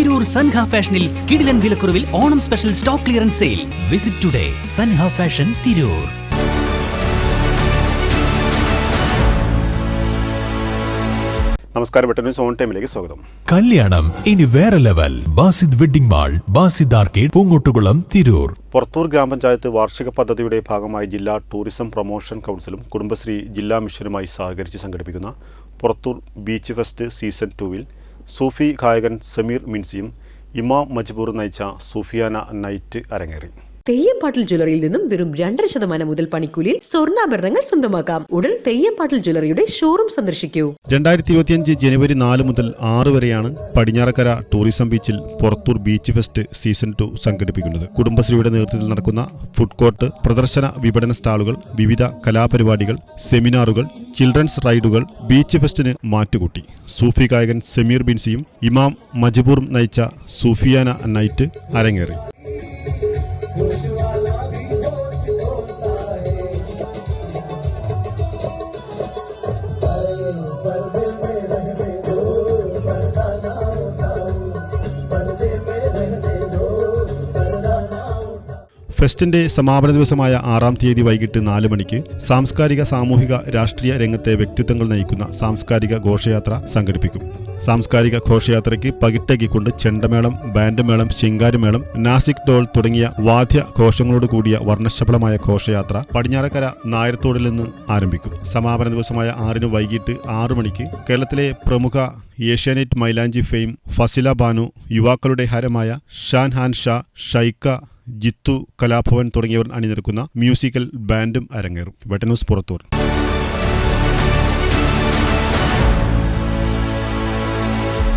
തിരൂർ സൻഹ ഫാഷനിൽ കിടിലൻ വിലക്കുറവിൽ Onam special stock clearance sale. Visit today Sanha fashion Tirur. നമസ്കാരം പെട്ടെന്ന് സോൺ ഓൺ ടൈമിലേക്ക് സ്വാഗതം. കല്യാണം ഇനി വേറെ level. Basid wedding mall Basid arcade Poonkottukulam Tirur. Purathur ഗ്രാമപഞ്ചായത്ത് വാർഷിക പദ്ധതിയുടെ ഭാഗമായി ജില്ലാ ടൂറിസം പ്രൊമോഷൻ കൗൺസിലും കുടുംബശ്രീ ജില്ലാ മിഷനുമായി സഹകരിച്ച് സംഘടിപ്പിക്കുന്ന പുറത്തൂർ ബീച്ച് ഫെസ്റ്റ് സീസൺ ടൂവിൽ സൂഫി ഗായകൻ സമീർ മിൻസിയും ഇമാം മജ്ബൂർ നയിച്ച സൂഫിയാന നൈറ്റ് അരങ്ങേറി. തെയ്യംപാട്ടിൽ ജ്വല്ലറിയിൽ നിന്നും വെറും രണ്ടര ശതമാനം മുതൽ പണിക്കൂലിയിൽ സ്വർണാഭരണങ്ങൾ സ്വന്തമാക്കാം. ഉടൻ തെയ്യംപാട്ടിൽ ജ്വല്ലറിയുടെ ഷോറൂം സന്ദർശിക്കൂ. രണ്ടായിരത്തി ഇരുപത്തിയഞ്ച് ജനുവരി നാല് മുതൽ ആറ് വരെയാണ് പടിഞ്ഞാറക്കര ടൂറിസം ബീച്ചിൽ Purathur beach fest season two സംഘടിപ്പിക്കുന്നത്. കുടുംബശ്രീയുടെ നേതൃത്വത്തിൽ നടക്കുന്ന ഫുഡ് കോർട്ട് പ്രദർശന വിപണന സ്റ്റാളുകൾ വിവിധ കലാപരിപാടികൾ സെമിനാറുകൾ ചിൽഡ്രൻസ് റൈഡുകൾ ബീച്ച് ഫെസ്റ്റിന് മാറ്റുകൂട്ടി. സൂഫി ഗായകൻ സമീർ ബിൻസിയും ഇമാം മജിബൂറും നയിച്ച സൂഫിയാന നൈറ്റ് അരങ്ങേറി. ഫെസ്റ്റിന്റെ സമാപന ദിവസമായ ആറാം തീയതി വൈകിട്ട് നാല് മണിക്ക് സാംസ്കാരിക സാമൂഹിക രാഷ്ട്രീയ രംഗത്തെ വ്യക്തിത്വങ്ങൾ നയിക്കുന്ന സാംസ്കാരിക ഘോഷയാത്ര സംഘടിപ്പിക്കും. സാംസ്കാരിക ഘോഷയാത്രയ്ക്ക് പകിട്ടകിക്കൊണ്ട് ചെണ്ടമേളം ബാൻഡ് മേളം ശിങ്കാരിമേളം നാസിക് ഡോൾ തുടങ്ങിയ വാദ്യ ഘോഷങ്ങളോട് കൂടിയ വർണശബളമായ ഘോഷയാത്ര പടിഞ്ഞാറക്കര നായരത്തോടിൽ നിന്ന് ആരംഭിക്കും. സമാപന ദിവസമായ ആറിന് വൈകിട്ട് ആറു മണിക്ക് കേരളത്തിലെ പ്രമുഖ ഏഷ്യാനെറ്റ് മൈലാഞ്ചി ഫെയിം ഫസില ബാനു യുവാക്കളുടെ ഹരമായ ഷാൻ ഹാൻ ഷാ ഷൈക്ക ജിത്തു കലാഭവൻ തുടങ്ങിയവർ അണിനിരക്കുന്ന മ്യൂസിക്കൽ ബാൻഡും അരങ്ങേറും. വെട്ടന്യൂസ് പുറത്തൂർ.